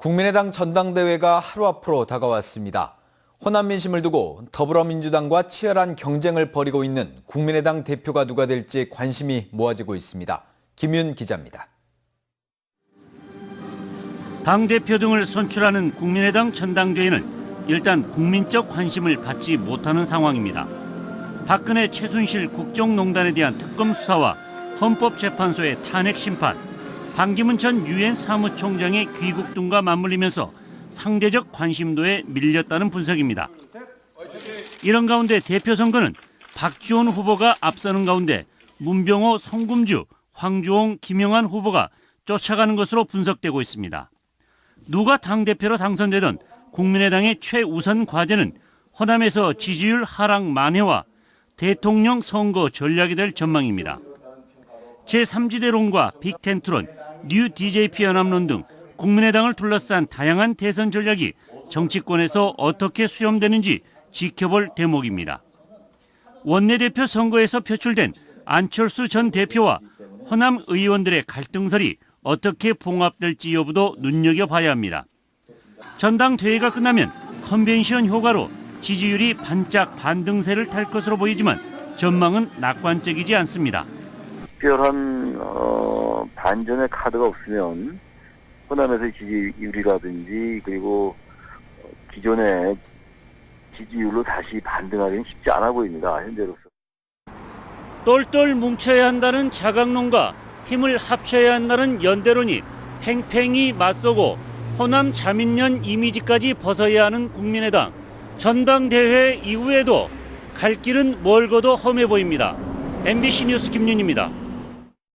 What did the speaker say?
국민의당 전당대회가 하루 앞으로 다가왔습니다. 호남 민심을 두고 더불어민주당과 치열한 경쟁을 벌이고 있는 국민의당 대표가 누가 될지 관심이 모아지고 있습니다. 김윤 기자입니다. 당대표 등을 선출하는 국민의당 전당대회는 일단 국민적 관심을 받지 못하는 상황입니다. 박근혜 최순실 국정농단에 대한 특검 수사와 헌법재판소의 탄핵 심판, 반기문 전 유엔 사무총장의 귀국 등과 맞물리면서 상대적 관심도에 밀렸다는 분석입니다. 이런 가운데 대표 선거는 박지원 후보가 앞서는 가운데 문병호, 성금주, 황주홍, 김영환 후보가 쫓아가는 것으로 분석되고 있습니다. 누가 당대표로 당선되든 국민의당의 최우선 과제는 호남에서 지지율 하락 만회와 대통령 선거 전략이 될 전망입니다. 제3지대론과 빅텐트론, 뉴 DJP 연합론 등 국민의당을 둘러싼 다양한 대선 전략이 정치권에서 어떻게 수렴되는지 지켜볼 대목입니다. 원내대표 선거에서 표출된 안철수 전 대표와 호남 의원들의 갈등설이 어떻게 봉합될지 여부도 눈여겨봐야 합니다. 전당대회가 끝나면 컨벤션 효과로 지지율이 반짝 반등세를 탈 것으로 보이지만 전망은 낙관적이지 않습니다. 특별한 어, 반전의 카드가 없으면 호남에서의 지지율이라든지 그리고 어, 기존의 지지율로 다시 반등하기는 쉽지 않아 보입니다. 현재로서. 똘똘 뭉쳐야 한다는 자강론과 힘을 합쳐야 한다는 연대론이 팽팽히 맞서고 호남 자민련 이미지까지 벗어야 하는 국민의당 전당대회 이후에도 갈 길은 멀고도 험해 보입니다. MBC 뉴스 김윤입니다.